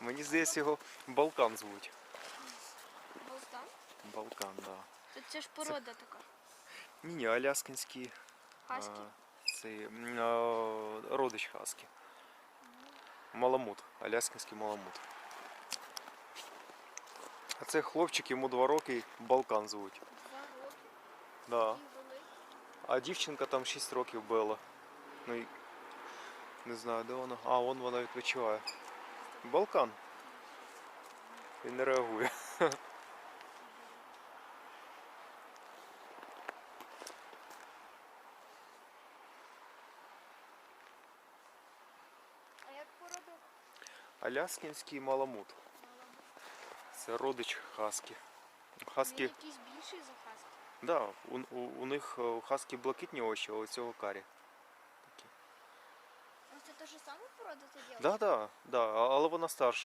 Мені здається, його Балкан звуть. Болтан? Балкан, так. Да. Тут це ж порода така. Ні, ні, аляскинський. Хаски. а, Цей м, а, родич хаски. Маламут. Аляскинський маламут. А це хлопчик, йому два роки, Балкан звуть. Два роки. Да. А дівчинка там 6 років Белла. Ну і не знаю, де вона. А, вон вона відпочиває. Балкан. Він не реагує. А як порода? Аляскінський маламут. Це родич хаски. Він Хаски, якийсь більший за хаски. да, у, у, у них е, у хаски блакитні очі, а у цього карі. Це те ж саме порода тоді? Да, да, да, але вона старша.